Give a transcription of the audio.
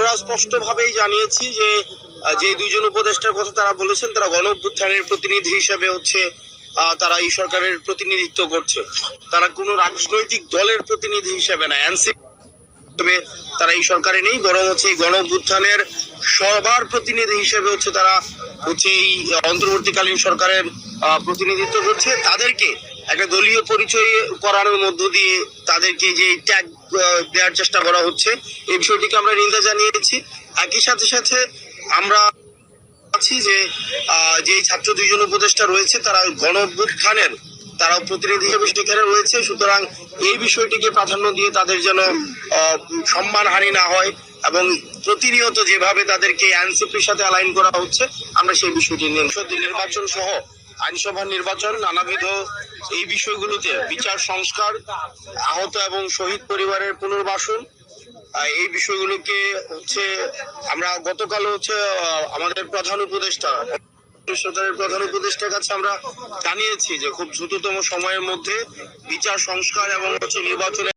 আমরা স্পষ্টভাবেই জানিয়েছি যে যে দুইজন উপদেষ্টার কথা তারা বলেছেন, তারা গণ অভ্যুত্থানের প্রতিনিধি হিসেবে হচ্ছে তারা এই সরকারের প্রতিনিধিত্ব করছে। তারা কোনো রাজনৈতিক দলের প্রতিনিধি হিসেবে না এনসি তবে তারা এই সরকারে নেই, বরং হচ্ছে এই গণ সবার প্রতিনিধি হিসেবে হচ্ছে তারা হচ্ছে এই অন্তর্বর্তীকালীন সরকারের প্রতিনিধিত্ব করছে। তাদেরকে একটা দলীয় পরিচয় করানোর মধ্য দিয়ে তাদেরকে যে ট্যাগ দেওয়ার চেষ্টা করা হচ্ছে, এই বিষয়টিকে আমরা নিন্দা জানিয়েছি। একই সাথে সাথে আমরা আছি যে যে ছাত্র দুইজন উপদেষ্টা রয়েছে, তারা গণ অভ্যুত্থানের তারা প্রতিনিধি হিসেবে সেখানে রয়েছে। সুতরাং এই বিষয়টিকে প্রাধান্য দিয়ে তাদের যেন সম্মানহানি না হয় এবং প্রতিনিয়ত যেভাবে তাদেরকে এনসিপির সাথে অ্যালাইন করা হচ্ছে, আমরা সেই বিষয়টি নিয়ে নির্বাচন সহ আইনসভা নির্বাচন, নানাবিধ এই বিষয়গুলোতে বিচার সংস্কার, আহত এবং শহীদ পরিবারের পুনর্বাসন এই বিষয়গুলোকে হচ্ছে আমরা গতকাল হচ্ছে আমাদের প্রধান উপদেষ্টা সরকারের প্রধান উপদেষ্টার কাছে আমরা জানিয়েছি যে খুব দ্রুততম সময়ের মধ্যে বিচার, সংস্কার এবং হচ্ছে নির্বাচনের